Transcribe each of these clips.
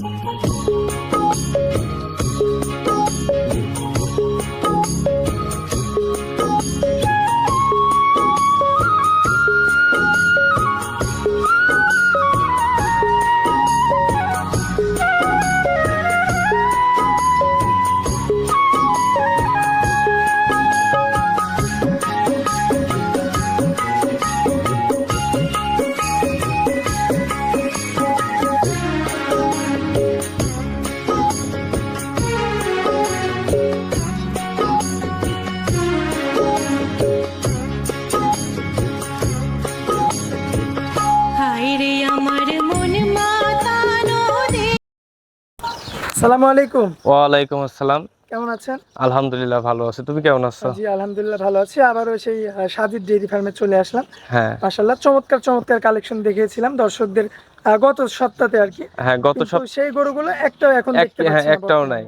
হায় সালামু আলাইকুম। ওয়ালাইকুম আসসালাম। কেমন আছেন? আলহামদুলিল্লাহ ভালো আছি। তুমি কেমন আছো? জি আলহামদুলিল্লাহ ভালো আছি। আবারও সেই সাজিদ ফার্মে চলে আসলাম। হ্যাঁ। মাশাল্লাহ চমৎকার চমৎকার কালেকশন দেখিয়েছিলাম দর্শকদের গত সপ্তাহে আর কি। হ্যাঁ গত সব সেই গরুগুলো একটাও এখন দেখতে হ্যাঁ পাচ্ছি না একটাও নাই।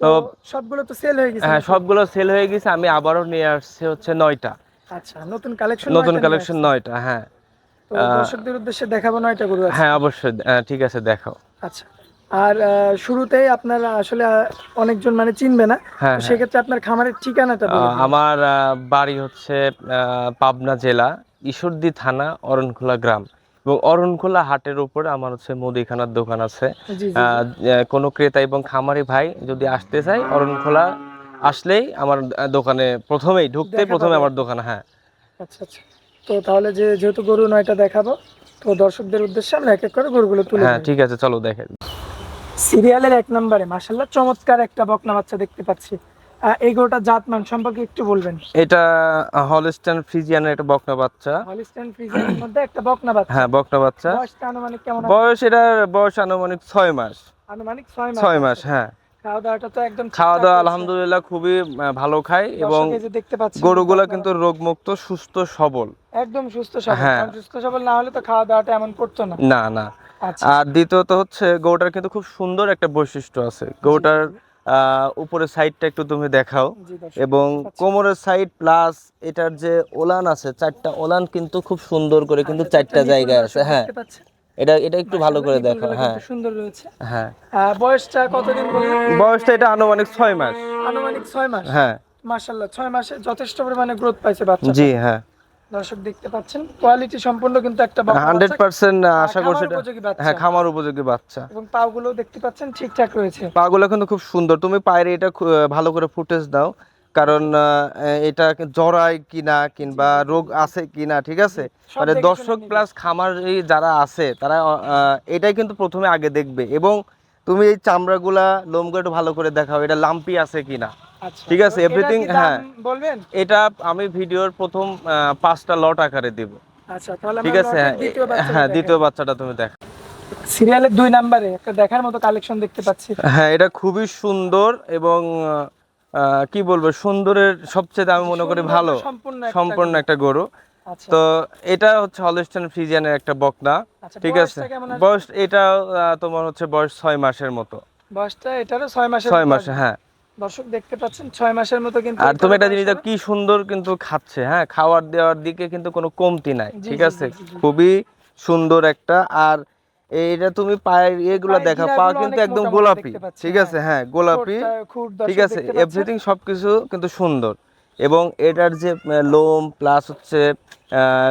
তো সবগুলো তো সেল হয়ে গেছে হ্যাঁ? সবগুলো সেল হয়ে গেছে। আমি আবারও নিয়ে আসছি হচ্ছে নয়টা। আচ্ছা নতুন কালেকশন নতুন কালেকশন নয়টা হ্যাঁ। দর্শকদের উদ্দেশ্যে দেখাবো নয়টা গরু আছে। হ্যাঁ অবশ্যই। ঠিক আছে দেখাও। আচ্ছা। আর শুরুতেই আপনারা আসলে অনেকজন মানে চিনবে না। হ্যাঁ হ্যাঁ। সেক্ষেত্রে আপনার খামারের ঠিকানাটা। আমার বাড়ি হচ্ছে পাবনা জেলা ঈশ্বরদী থানা অরণখোলা গ্রাম। এবং অরণখোলা হাটের উপরে আমার হচ্ছে মুদিখানার দোকান আছে। কোনো ক্রেতা এবং খামারি ভাই যদি আসতে চায় অরণখোলা আসলেই আমার দোকানে প্রথমেই ঢুকতে প্রথমে আমার দোকান হ্যাঁ। আচ্ছা আচ্ছা। তো তাহলে যে যেহেতু গরু নয়টা দেখাবো তো দর্শকদের উদ্দেশ্যে আমরা এক এক করে গরুগুলো তুলে হ্যাঁ ঠিক আছে চলো দেখে সিরিয়ালের এক নম্বরে। মাশাল্লাহ চমৎকার একটা বকনা বাচ্চা দেখতে পাচ্ছি। এই গরুটা জাতমান সম্পর্কে একটু বলবেন। এটা হলস্টাইন ফ্রিজিয়ানের একটা বকনা বাচ্চা। হলিস্টাইন ফ্রিজিয়ানের মধ্যে একটা বকনা বাচ্চা। হ্যাঁ বকনা বাচ্চা। বয়সটা আনুমানিক কেমন বয়স বয়স আনুমানিক ছয় মাস। আনুমানিক ছয় মাস ছয় মাস হ্যাঁ। খাওয়া দাওয়াটা তো একদম খাওয়া দাওয়া আলহামদুলিল্লাহ খুবই ভালো খায় এবং দেখতে পাচ্ছি গরুগুলা কিন্তু রোগমুক্ত সুস্থ সবল। একদম সুস্থ সবল। হ্যাঁ। সুস্থ সবল না হলে তো খাওয়া দাওয়াটা এমন করতো না। না না। আর দ্বিতীয়ত হচ্ছে গরুটার কিন্তু খুব সুন্দর একটা বৈশিষ্ট্য আছে। গরুটার আহ, উপরের সাইডটা একটু তুমি দেখাও। এবং কোমরের সাইড প্লাস এটার যে ওলান আছে চারটা ওলান কিন্তু খুব সুন্দর করে কিন্তু আচ্ছা, চারটা জায়গায় আছে হ্যাঁ। এটা এটা একটু ভালো করে মাশাআল্লাহ, দেখো হ্যাঁ। সুন্দর রয়েছে। হ্যাঁ। বয়সটা কতদিন বয়সটা এটা আনুমানিক ছয় মাস। আনুমানিক ছয় মাস। হ্যাঁ। মাশাল্লাহ ছয় মাসে যথেষ্ট পরিমাণে গ্রোথ পাইছে বাচ্চা জি হ্যাঁ। দর্শক দেখতে পাচ্ছেন। কোয়ালিটি সম্পূর্ণ কিন্তু একটা বকনা হান্ড্রেড বাচ্চা পার্সেন্ট আশা করছি খামার এটা হ্যাঁ খামার উপযোগী বাচ্চা। এবং পাগুলো দেখতে পাচ্ছেন ঠিকঠাক রয়েছে। পাগুলো কিন্তু খুব সুন্দর। তুমি পায়ের এটা ভালো করে ফুটেজ দাও। কারণ এটা জড়ায় কিনা কিংবা রোগ আছে কিনা ঠিক আছে? মানে দর্শক প্লাস খামার যারা আছে তারা এটাই কিন্তু প্রথমে আগে দেখবে। এবং তুমি এই চামড়াগুলা লোমগুলো একটু ভালো করে দেখাও এটা লাম্পি আছে কিনা। ঠিক আছে, দাম হ্যাঁ। বলবেন? এটা আমি ভিডিওর প্রথম পাঁচটা লট আকারে দিব। আচ্ছা তাহলে ঠিক আছে হ্যাঁ দ্বিতীয় বাচ্চাটা হ্যাঁ। দ্বিতীয় বাচ্চাটা তুমি দেখ। সিরিয়ালের দুই নম্বরে একটা দেখার মতো কালেকশন দেখতে পাচ্ছি। হ্যাঁ এটা খুবই সুন্দর এবং কি বলব সুন্দরের সবচেয়ে আমি মনে করি ভালো সম্পূর্ণ একটা গরু। আচ্ছা। তো এটা হচ্ছে হলস্টাইন ফ্রিজিয়ানের একটা বকনা। আচ্ছা, ঠিক আছে? বয়স এটা তোমার হচ্ছে বয়স ছয় মাসের মতো। বয়সটা এটারও ছয় মাসের ছয় মাসে হ্যাঁ। দর্শক দেখতে পাচ্ছেন ছয় মাসের মতো কিন্তু আর তুমি এটারও একটা বয়স জিনিস দেখো হবে। কি সুন্দর কিন্তু খাচ্ছে হ্যাঁ খাওয়ার দেওয়ার দিকে কিন্তু কোনো কমতি নাই ঠিক আছে। খুবই সুন্দর একটা আর এইটা তুমি পায়ের এগুলো দেখা পা কিন্তু একদম গোলাপি ঠিক হ্যাঁ। আছে হ্যাঁ গোলাপি ঠিক আছে। এভরিথিং সবকিছু কিন্তু সুন্দর এবং এটার যে লোম প্লাস হচ্ছে আহ,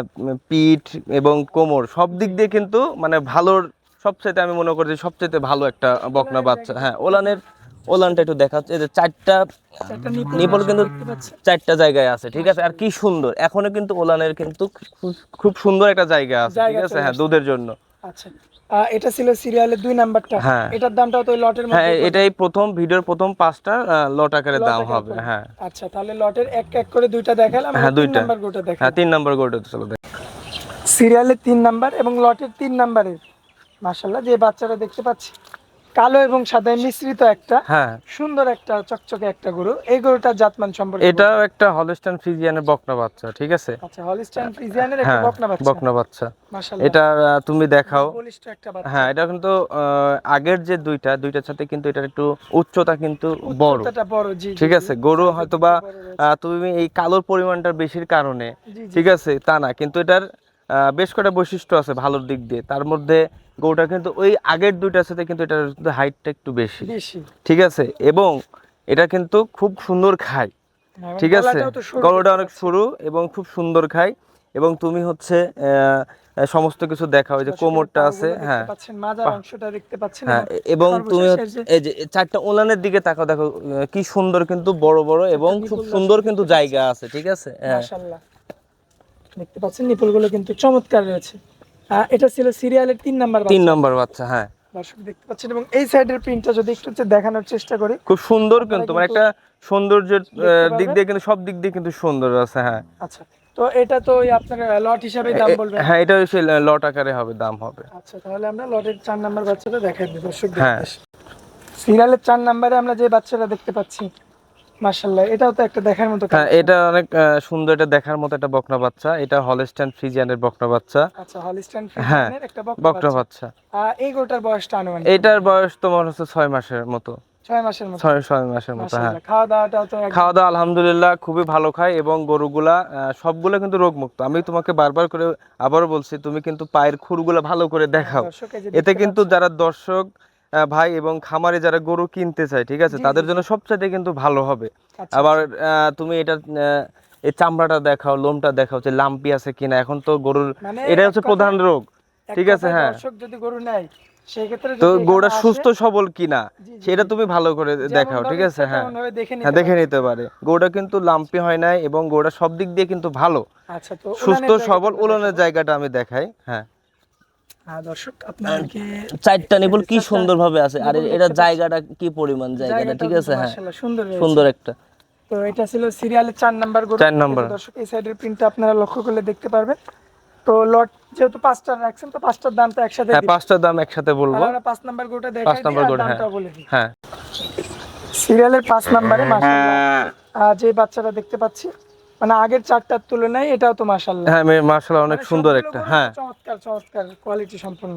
পিঠ এবং কোমর সব দিক দিয়ে কিন্তু মানে ভালোর সবচেয়ে আমি মনে করি যে সবচেয়ে ভালো একটা বকনা বাচ্চা হ্যাঁ ওলানের ওলানটা একটু দেখাচ্ছে এই যে চারটা নিপল কিন্তু চারটা জায়গায় আছে ঠিক আছে? আর কি সুন্দর। এখনও কিন্তু ওলানের কিন্তু খুব- সুন্দর একটা জায়গা আছে ঠিক আছে? হ্যাঁ দুধের জন্য। আচ্ছা। এটা ছিল সিরিয়ালের দুই নাম্বারটা। হ্যাঁ। এটার দামটাও তো লটের হ্যাঁ এটাই প্রথম ভিডিওর প্রথম পাঁচটা লট আকারে দাম হবে হ্যাঁ। আচ্ছা তাহলে লটের এক এক করে দুইটা দেখালাম হ্যাঁ, দুইটা। নাম্বার গোটা হ্যাঁ তিন নম্বর গোটা চলো দেখ। সিরিয়ালের তিন নাম্বার এবং লটের তিন নাম্বারের। মাশাল্লাহ যে বাচ্চাটা দেখতে পাচ্ছি। কালো এবং সাদা মিশ্রিত একটা হ্যাঁ। সুন্দর একটা চকচকে একটা গরু। এই গরুটার জাতমান সম্পর্কে এটাও একটা হলস্টাইন ফ্রিজিয়ানের বকনা বাচ্চা ঠিক আছে? আচ্ছা হলিস্টাইন ফ্রিজিয়ানের একটা হ্যাঁ বকনা বাচ্চা। বকনা বাচ্চা। এটা তুমি দেখাও। হ্যাঁ এটা কিন্তু আগের যে দুইটা দুইটার সাথে কিন্তু এটার একটু উচ্চতা কিন্তু বড়। বড় জি ঠিক আছে গরু Size হয়তো বা একটু বড় রয়েছে। আহ, তুমি এই কালোর পরিমাণটা বেশির কারণে। ঠিক আছে তা না কিন্তু এটার বেশ কটা বৈশিষ্ট্য আছে ভালোর দিক দিয়ে। তার মধ্যে গরুটা কিন্তু ওই আগের দুইটার সাথে কিন্তু এটার হাইটটা একটু বেশি। ঠিক আছে? এবং এটা কিন্তু খুব সুন্দর খায়। ঠিক আছে? গলাটা অনেক সরু এবং খুব সুন্দর খায়। এবং তুমি হচ্ছে সমস্ত কিছু দেখাও এই যে কোমরটা আছে হ্যাঁ। পাচ্ছেন, মাজার অংশটা দেখতে পাচ্ছেন হ্যাঁ এবং তুমি এই যে- চারটা ওলানের দিকে তাকাও দেখো কি সুন্দর কিন্তু বড় বড় এবং খুব সুন্দর কিন্তু জায়গা আছে ঠিক আছে? হ্যাঁ। দেখতে পাচ্ছেন নিপুলগুলো কিন্তু চমৎকার রয়েছে। এটা ছিল সিরিয়ালের তিন নাম্বার তিন নম্বর বাচ্চা হ্যাঁ। দর্শক দেখতে পাচ্ছেন এবং এই সাইডের প্রিন্টটা যদি একটু দেখানোর চেষ্টা করি খুব সুন্দর কিন্তু মানে একটা সৌন্দর্যের দিক দিয়ে কিন্তু সব দিক দিয়ে কিন্তু সুন্দর আছে হ্যাঁ। আচ্ছা তো এটা তো ওই আপনার লট হিসাবে দাম বলবেন হ্যাঁ এটা হচ্ছে লট আকারে হবে দাম হবে। আচ্ছা তাহলে আমরা লটের চার নাম্বার বাচ্চাটা দেখাই দিই দর্শক হ্যাঁ। সিরিয়ালের চার নাম্বারে আমরা যে বাচ্চাটা দেখতে পাচ্ছি মাশাআল্লাহ এটাও তো একটা দেখার মতো হ্যাঁ এটা অনেক সুন্দর এটা দেখার মতো একটা বকনা বাচ্চা। এটা ফ্রিজিয়ানের বকনা বাচ্চা। আচ্ছা হলিস্টাইন হ্যাঁ, ফ্রিজিয়ানের একটা বকনা বাচ্চা। এই বয়সটা আনুমানিক? এটার বয়স তোমার হচ্ছে ছয় মাসের মতো। ছয় মাসের মতো? ছয় ছয় মাসের মতো হ্যাঁ। খাওয়া দাওয়াটাও তো খাওয়া দাওয়া আলহামদুলিল্লাহ খুবই ভালো খায় এবং গরুগুলা সবগুলো কিন্তু রোগমুক্ত। আমি তোমাকে বারবার করে আবারও বলছি তুমি কিন্তু পায়ের খুরগুলো ভালো করে দেখাও। এতে কিন্তু যারা দর্শক ভাই এবং খামারে যারা গরু কিনতে চায় ঠিক আছে? তাদের জন্য সবচাইতে কিন্তু ভালো হবে। আচ্ছা, আবার তুমি এটা এই চামড়াটা দেখাও লোমটা দেখাও যে লাম্পি আছে কিনা। এখন তো গরুর মানে এটা হচ্ছে প্রধান রোগ ঠিক আছে? হ্যাঁ। যদি গরু নেয় তো সুস্থ সবল কিনা সেটা তুমি ভালো করে দেখাও ঠিক আছে? হ্যাঁ। দেখে নিতে হ্যাঁ দেখে পারে। নিতে পারে। গরুটা কিন্তু লাম্পি হয় নাই এবং গরুটা সব দিক দিয়ে কিন্তু ভালো। আচ্ছা সুস্থ সবল উলনের জায়গাটা আমি দেখাই। হ্যাঁ হ্যাঁ। দর্শক আপনাদেরকে চারটা নিপুল কি চারটা আছে? আর এটা দেখতে জায়গাটা কি পরিমাণ জায়গাটা জায়গাটা ঠিক আছে? হ্যাঁ সুন্দর সুন্দর একটা। তো এটা ছিল সিরিয়ালের চার নাম্বার গরু। চার নাম্বার। দর্শক এই সাইডের প্রিন্টটা আপনারা লক্ষ্য করলে দেখতে পারবেন। তো লট যেহেতু পাঁচটা রাখছেন তো পাঁচটার দামটা একসাথে হ্যাঁ পাঁচটার দাম একসাথে বলব। আমরা পাঁচ নাম্বার গরুটা দেখাই পাঁচ নাম্বার হ্যাঁ। হ্যাঁ। সিরিয়ালের পাঁচ নাম্বারে মাশাআল্লাহ। যে বাচ্চাটা দেখতে পাচ্ছি মানে আগের চারটার তুলনায় এটাও তো মাশাআল্লাহ। হ্যাঁ মার্শাল্লাহ অনেক মানে সুন্দর একটা হ্যাঁ। চমৎকার চমৎকার কোয়ালিটি সম্পন্ন।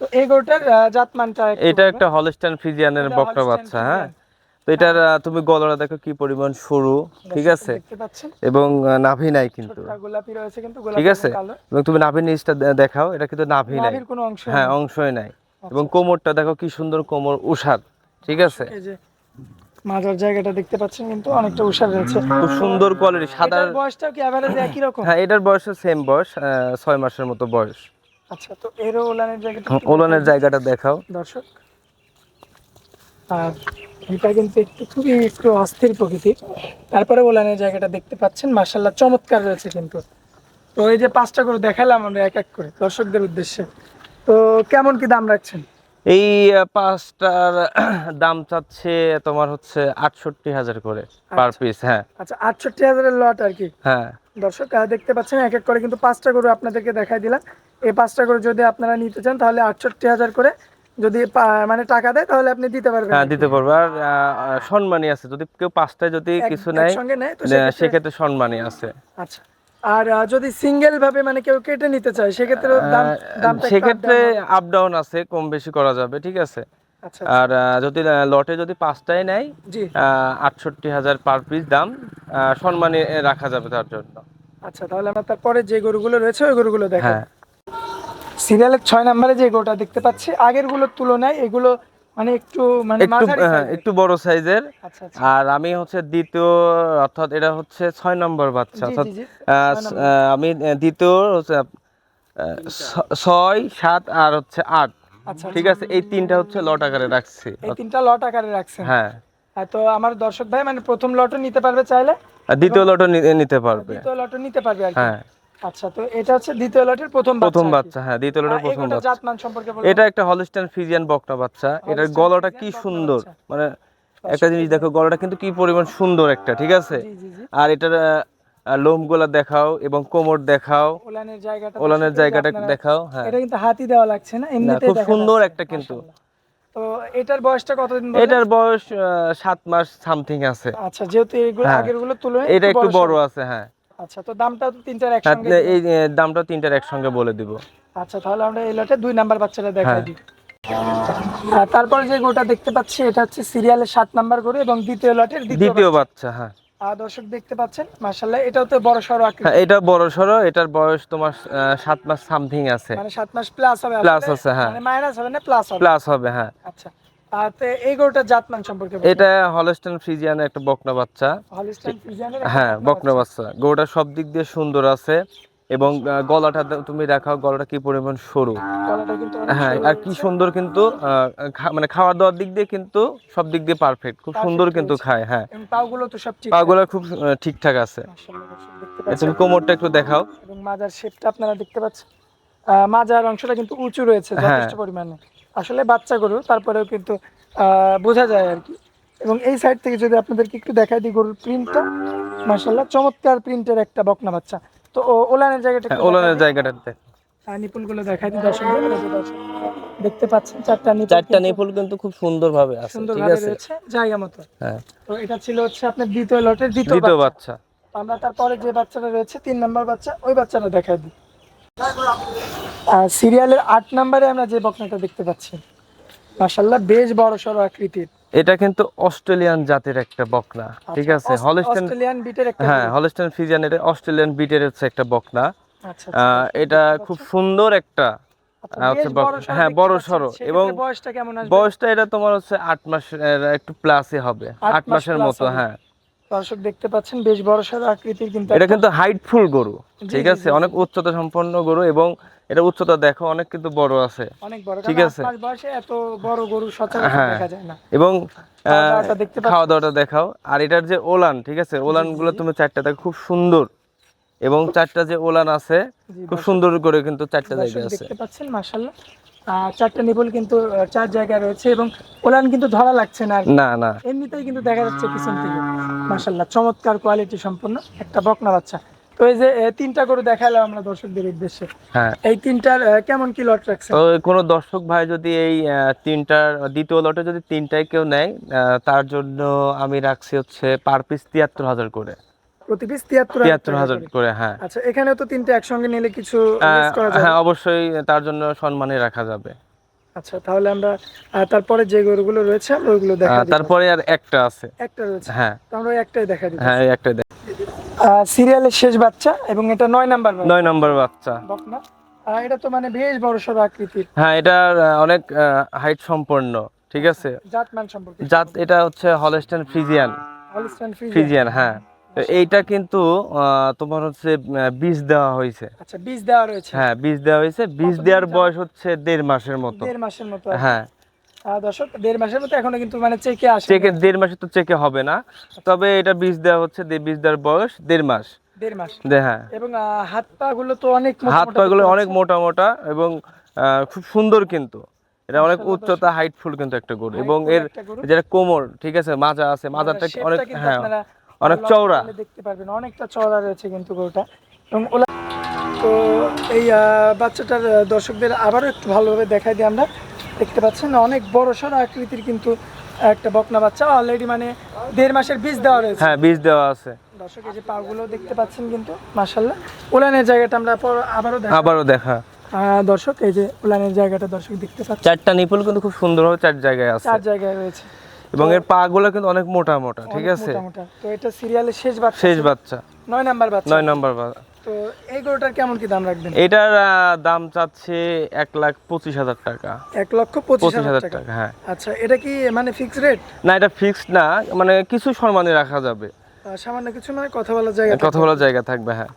তো এই গরুটার জাতমানটা এটা একটা হলস্টাইন ফ্রিজিয়ানের বকরা বাচ্চা হ্যাঁ। তো এটার তুমি গলাটা দেখো কি পরিমাণ সরু ঠিক আছে? এবং নাভি নাই কিন্তু। গোলাপি রয়েছে কিন্তু ঠিক আছে? এবং তুমি নাভির নিচটা দেখাও এটা কিন্তু নাভি নাই। নাভির কোনো অংশ হ্যাঁ অংশই নাই। এবং আচ্ছা, কোমরটা দেখো কি সুন্দর কোমর উষার ঠিক আছে? এই যে মাজার জায়গাটা দেখতে পাচ্ছেন কিন্তু অনেকটা উষার রয়েছে। খুব সুন্দর কোয়ালিটি সাদা বয়সটাও কি এভারেজ একই রকম? হ্যাঁ এটার বয়স সেম বয়স ছয় মাসের মতো বয়স। আচ্ছা তো এরও ওলানের জায়গাটা ওলানের জায়গাটা দেখাও। দর্শক আর এটা কিন্তু একটু খুবই একটু অস্থির প্রকৃতির তারপরে ওলানের জায়গাটা দেখতে পাচ্ছেন মার্শাল্লাহ চমৎকার রয়েছে কিন্তু। তো এই যে পাঁচটা করে দেখালাম আমরা এক এক করে দর্শকদের উদ্দেশ্যে। তো কেমন কি দাম রাখছেন? এই পাঁচটার দাম চাচ্ছে তোমার হচ্ছে আটষট্টি হাজার করে পার আচ্ছা। পিস হ্যাঁ। আচ্ছা আটষট্টি হাজারের লট আর কি। হ্যাঁ। দর্শক দেখতে পাচ্ছেন এক এক করে কিন্তু পাঁচটা গরু আপনাদেরকে দেখাই দিলাম। এই পাঁচটা গরু যদি আপনারা নিতে চান তাহলে আটষট্টি হাজার করে যদি মানে টাকা দেয় তাহলে আপনি দিতে পারবেন। হ্যাঁ দিতে পারব। আর আহ, আছে। যদি কেউ পাঁচটায় যদি কিছু নেয় সেক্ষেত্রে- সেক্ষেত্রে সম্মানী আছে। আচ্ছা। আর যদি সিঙ্গেল ভাবে মানে কেউ কেটে নিতে চায় সেক্ষেত্রে দাম সেক্ষেত্রে। আপ ডাউন আছে কম বেশি করা যাবে ঠিক আছে? আচ্ছা আর যদি লটে যদি পাঁচটায় নেয় আটষট্টি হাজার পার পিস দাম সম্মানী রাখা যাবে তার জন্য। আচ্ছা তাহলে আমরা তারপরে যে গরুগুলো রয়েছে ওই গরুগুলো দেখো। হ্যাঁ। সিরিয়ালের ছয় নম্বরে যে গরুটা দেখতে পাচ্ছি আগেরগুলোর তুলনায় এগুলো মানে একটু মানে একটু হ্যাঁ, বড় সাইজের। আচ্ছা আচ্ছা। আর আমি হচ্ছে দ্বিতীয় অর্থাৎ এটা হচ্ছে ছয় নম্বর বাচ্চা অর্থাৎ আমি দ্বিতীয় হচ্ছে ছয় সাত আর হচ্ছে আট। আচ্ছা ঠিক আছে? এই তিনটা হচ্ছে লট আকারে রাখছি। এই তিনটা লট আকারে রাখছেন? হ্যাঁ। তো আমার দর্শক ভাই মানে প্রথম লটও নিতে পারবে চাইলে? আর দ্বিতীয় লটও নিতে পারবে। দ্বিতীয় লটও নিতে পারবে আর হ্যাঁ। আচ্ছা তো এটা হচ্ছে দ্বিতীয় লটের প্রথম প্রথম বাচ্চা হ্যাঁ দ্বিতীয় লটের প্রথম বাচ্চা। জাতমান সম্পর্কে বলুন। এটা একটা হলস্টাইন ফ্রিজিয়ান বকনা বাচ্চা। এটার গলাটা কি সুন্দর। মানে একটা জিনিস দেখো গলাটা কিন্তু কি পরিমাণ সুন্দর একটা ঠিক আছে? আর এটার লোম গোলা দেখাও এবং কোমর দেখাও। ওলানের জায়গাটা ওলানের জায়গাটা দেখাও হ্যাঁ। এটা কিন্তু হাতি দেওয়া লাগছে না? এমনিতেই খুব সুন্দর একটা কিন্তু। তো এটার বয়সটা কতদিন এটার বয়স সাত মাস সামথিং আছে। আচ্ছা যেহেতু এগুলো হ্যাঁ। আগেরগুলো তুলনায় এটা একটু বড় আছে হ্যাঁ। আচ্ছা তো দামটা তো তিনটার হ্যাঁ, একসঙ্গে এই দামটা তিনটার একসঙ্গে বলে দিব আচ্ছা তাহলে আমরা এই লটে দুই নাম্বার বাচ্চাটা দেখাই হ্যাঁ। দিই তারপরে যে গোটা দেখতে পাচ্ছি এটা হচ্ছে সিরিয়ালের সাত নাম্বার গরু এবং দ্বিতীয় লটের দ্বিতীয় বাচ্চা। হ্যাঁ দর্শক দেখতে পাচ্ছেন মাশাল্লাহ এটাও তো বড় সড়ো আকৃতি হ্যাঁ এটা বড় সড়ো এটার বয়স তোমার আহ, সাত মাস সামথিং আছে মানে সাত মাস প্লাস হবে আসলে। আছে, হ্যাঁ। মানে মাইনাস হবে না প্লাস হবে প্লাস হবে হ্যাঁ আচ্ছা এই গরুটার জাতমান সম্পর্কে এটা হলস্টেন ফ্রিজিয়ানের একটা বকনা বাচ্চা। হলিস্টাইন ফ্রিজিয়ানের হ্যাঁ বকনা বাচ্চা। গরুটা সব দিক দিয়ে সুন্দর আছে এবং গলাটা তুমি দেখাও গলাটা কি পরিমাণ সরু। হ্যাঁ আর কি সুন্দর কিন্তু মানে খাওয়া দাওয়ার দিক দিয়ে কিন্তু সব দিক দিয়ে পারফেক্ট খুব সুন্দর কিন্তু খায় হ্যাঁ। পাগুলো তো সব পাগুলো খুব ঠিকঠাক আছে। তুমি কোমরটা একটু দেখাও। এবং মাজার শেপটা আপনারা দেখতে পাচ্ছেন। মাজার অংশটা কিন্তু উঁচু রয়েছে হ্যাঁ। যথেষ্ট পরিমাণে। আসলে বাচ্চা গরু তারপরেও কিন্তু আহ, বোঝা যায় আর কি। এবং এই সাইড থেকে যদি আপনাদেরকে একটু দেখাই দিই গরুর প্রিন্টটা মাশাল্লাহ চমৎকার প্রিন্টের একটা বকনা বাচ্চা। তো ওলানের জায়গাটা হ্যাঁ ওলানের দেখাই। দিই। জায়গাটা দেখ নিপুলগুলো দেখাই দিই দর্শক দেখতে পাচ্ছেন চারটা নিপুল চারটা নিপুল কিন্তু খুব সুন্দর ভাবে আছে ঠিক আছে? জায়গা মতো। হ্যাঁ। তো এটা ছিল হচ্ছে আপনার দ্বিতীয় লটের দ্বিতীয়। বাচ্চা। আমরা তারপরে যে বাচ্চাটা রয়েছে তিন নম্বর বাচ্চা ওই বাচ্চাটা দেখাই দিই। সিরিয়ালের আট নম্বরে আমরা যে বকনাটা দেখতে পাচ্ছি মাশাল্লাহ বেশ বড় সড়ো আকৃতির। এটা কিন্তু অস্ট্রেলিয়ান জাতের একটা বকনা ঠিক আছে? হলস্টেন অস্ট্রেলিয়ান বিটের একটা হ্যাঁ। হলস্টেন এটা অস্ট্রেলিয়ান বিটের হচ্ছে একটা বকনা। আচ্ছা আহ, এটা খুব সুন্দর একটা আচ্ছা, হ্যাঁ, বড়। সড়ো। এবং বয়সটা কেমন বয়সটা এটা তোমার হচ্ছে আট মাসের একটু প্লাসই হবে আট মাসের মতো হ্যাঁ। দর্শক দেখতে পাচ্ছেন বেশ বড় সড়ো আকৃতির কিন্তু এটা কিন্তু হাইটফুল গরু ঠিক আছে? অনেক উচ্চতা সম্পন্ন গরু এবং এটা উচ্চতা দেখো অনেক কিন্তু বড় আছে। অনেক বড় ঠিক আছে। বয়সে এত বড় গরু সচরাচর হ্যাঁ। দেখা যায় না। এবং খাওয়া দাওয়াটা দেখাও। আর এটার যে ওলান ঠিক আছে? ওলানগুলো তুমি চারটা দেখো খুব সুন্দর। এবং চারটা যে ওলান আছে খুব সুন্দর করে কিন্তু চারটা জায়গা আছে। দেখতে পাচ্ছেন মাশাল্লাহ। আহ, চারটা নিপুল কিন্তু চার জায়গায় রয়েছে এবং ওলান কিন্তু ধরা লাগছে না না না। এমনিতেই কিন্তু দেখা যাচ্ছে পিছন থেকে। মাশাল্লাহ চমৎকার কোয়ালিটি সম্পন্ন একটা বকনা বাচ্চা। তো এই যে তিনটা গরু দেখালাম আমরা দর্শকদের উদ্দেশ্যে। হ্যাঁ। এই তিনটার কেমন কি লট রাখছে তো কোনো দর্শক ভাই যদি এই তিনটার দ্বিতীয় লটে যদি তিনটায় কেউ নেয় তার জন্য আমি রাখছি হচ্ছে পার পিস তিয়াত্তর হাজার করে। প্রতি পিস তিয়াত্তর তিয়াত্তর হাজার করে। হ্যাঁ। আচ্ছা এখানেও তো তিনটে একসঙ্গে নিলে কিছু করা যাবে? হ্যাঁ অবশ্যই তার জন্য সম্মানে রাখা যাবে। আচ্ছা তাহলে আমরা তারপরে যে গরুগুলো রয়েছে আমরা ওইগুলো দেখা তারপরে আর একটা আছে। একটা রয়েছে? হ্যাঁ। আমরা একটাই দেখা দিই হ্যাঁ সিরিয়ালের শেষ বাচ্চা এবং এটা নয় নাম্বার নয় নম্বর বাচ্চা। বকনা। এটা তো মানে বেশ বড় সড়ো আকৃতির। হ্যাঁ এটার অনেক হাইট সম্পন্ন ঠিক আছে? সম্পর্কে। জাত এটা হচ্ছে হলস্টেন ফ্রিজিয়ান। Holstein Friesian. হ্যাঁ। এইটা কিন্তু তোমার হচ্ছে বীজ দেওয়া হয়েছে। আচ্ছা বীজ দেওয়া রয়েছে। হ্যাঁ বীজ দেওয়া হয়েছে। বীজ দেওয়ার বয়স হচ্ছে দেড় মাসের মতো। দেড় মাসের মতো হ্যাঁ। দর্শক দেড় মাসের মতো এখনও কিন্তু মানে চেকে আসে চেকে দেড় মাসে তো চেকে হবে না। তবে এটা বীজ দেওয়া হচ্ছে বীজ দেওয়ার বয়স দেড় মাস। দেড় মাস। হ্যাঁ। এবং হাত পা গুলো তো অনেক হাত পা গুলো অনেক মোটা মোটা এবং খুব সুন্দর কিন্তু। এটা অনেক উচ্চতা হাইটফুল কিন্তু একটা গরু। এবং এর যেটা কোমর ঠিক আছে? মাজা আছে মাজাটা মানে অনেক হ্যাঁ। অনেক চওড়া। দেখতে পারবেন অনেকটা চওড়া রয়েছে কিন্তু গরুটা। এবং ওলা তো এই বাচ্চাটার দর্শকদের আবারও একটু ভালোভাবে দেখাই দিই আমরা। দেখতে পাচ্ছেন অনেক বড় সড়ো আকৃতির কিন্তু একটা বকনা বাচ্চা। অলরেডি মানে দেড় মাসের বীজ দেওয়া রয়েছে। হ্যাঁ বীজ দেওয়া আছে। দর্শক এই যে পাগুলো দেখতে পাচ্ছেন কিন্তু মাশাল্লাহ উলানের জায়গাটা আমরা আবারও দেখা আবারও দেখা। দর্শক এই যে উলানের জায়গাটা দর্শক দেখতে পাচ্ছেন। চারটা নিপুল কিন্তু খুব সুন্দরভাবে চার জায়গায় আছে। চার জায়গায় রয়েছে। এবং এর পা গুলো কিন্তু অনেক মোটা মোটা ঠিক আছে। তো এটা সিরিয়ালের শেষ বাচ্চা শেষ বাচ্চা। নয় নাম্বার বাচ্চা। নয় নম্বর তো এই গরুটার কেমন কি দাম রাখবেন? এটার দাম চাচ্ছে এক লাখ পঁচিশ হাজার টাকা। এক লক্ষ পঁচিশ হাজার টাকা। হ্যাঁ। আচ্ছা এটা কি মানে ফিক্স রেট না এটা ফিক্সড না মানে কিছু সম্মানে রাখা যাবে। সামান্য কিছু নয় কথা বলার জায়গা কথা বলার জায়গা থাকবে হ্যাঁ।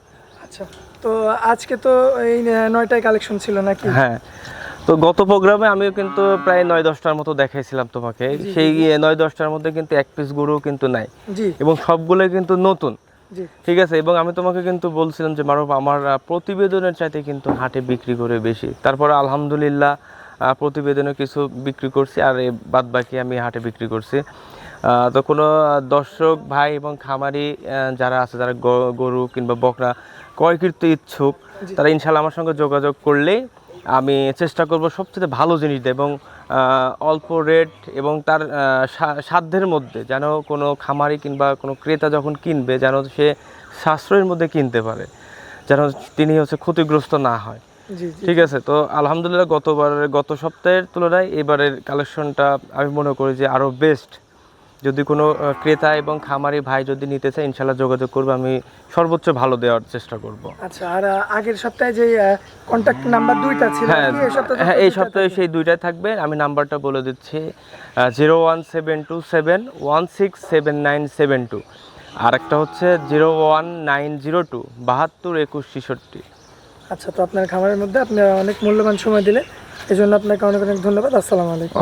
আচ্ছা তো আজকে তো এই নয়টায় কালেকশন ছিল নাকি? হ্যাঁ তো গত প্রোগ্রামে আমিও কিন্তু প্রায় নয় দশটার মতো দেখাইছিলাম তোমাকে। সেই নয় দশটার মধ্যে কিন্তু এক পিস গরু কিন্তু নাই। এবং সবগুলো কিন্তু নতুন। ঠিক আছে? এবং আমি তোমাকে কিন্তু বলছিলাম যে মারুফ আমার প্রতিবেদনের চাইতে কিন্তু হাটে বিক্রি করে বেশি। তারপরে আলহামদুলিল্লাহ প্রতিবেদনে কিছু বিক্রি করছি আর বাদ বাকি আমি হাটে বিক্রি করছি। তো কোনো দর্শক ভাই এবং খামারি যারা আছে যারা গরু কিংবা বকরা ক্রয় করতে ইচ্ছুক তারা ইনশাল্লাহ আমার সঙ্গে যোগাযোগ করলেই আমি চেষ্টা করব সবচেয়ে ভালো জিনিস দেয় এবং অল্প রেট এবং তার সাধ্যের মধ্যে যেন কোনো খামারি কিংবা কোনো ক্রেতা যখন কিনবে যেন সে সাশ্রয়ের মধ্যে কিনতে পারে যেন তিনি হচ্ছে ক্ষতিগ্রস্ত না হয়। ঠিক আছে? তো আলহামদুলিল্লাহ গতবারের গত সপ্তাহের তুলনায় এবারের কালেকশনটা আমি মনে করি যে আরও বেস্ট যদি কোনো ক্রেতা এবং খামারি ভাই যদি নিতে চায় ইনশাল্লাহ যোগাযোগ করবে। আমি সর্বোচ্চ ভালো দেওয়ার চেষ্টা করব। আচ্ছা আর আগের সপ্তাহে যে কন্ট্যাক্ট নাম্বার দুইটা ছিল হ্যাঁ এই সপ্তাহে হ্যাঁ এই সপ্তাহে সেই দুইটাই থাকবে। আমি নাম্বারটা বলে দিচ্ছি zero one seven two seven one six seven nine seven two. আর একটা হচ্ছে zero one nine zero two বাহাত্তর একুশ ছেষট্টি। আচ্ছা তো আপনার খামারের মধ্যে আপনি অনেক মূল্যবান সময় দিলে এই জন্য আপনাকে অনেক অনেক ধন্যবাদ। আসসালামু আলাইকুম।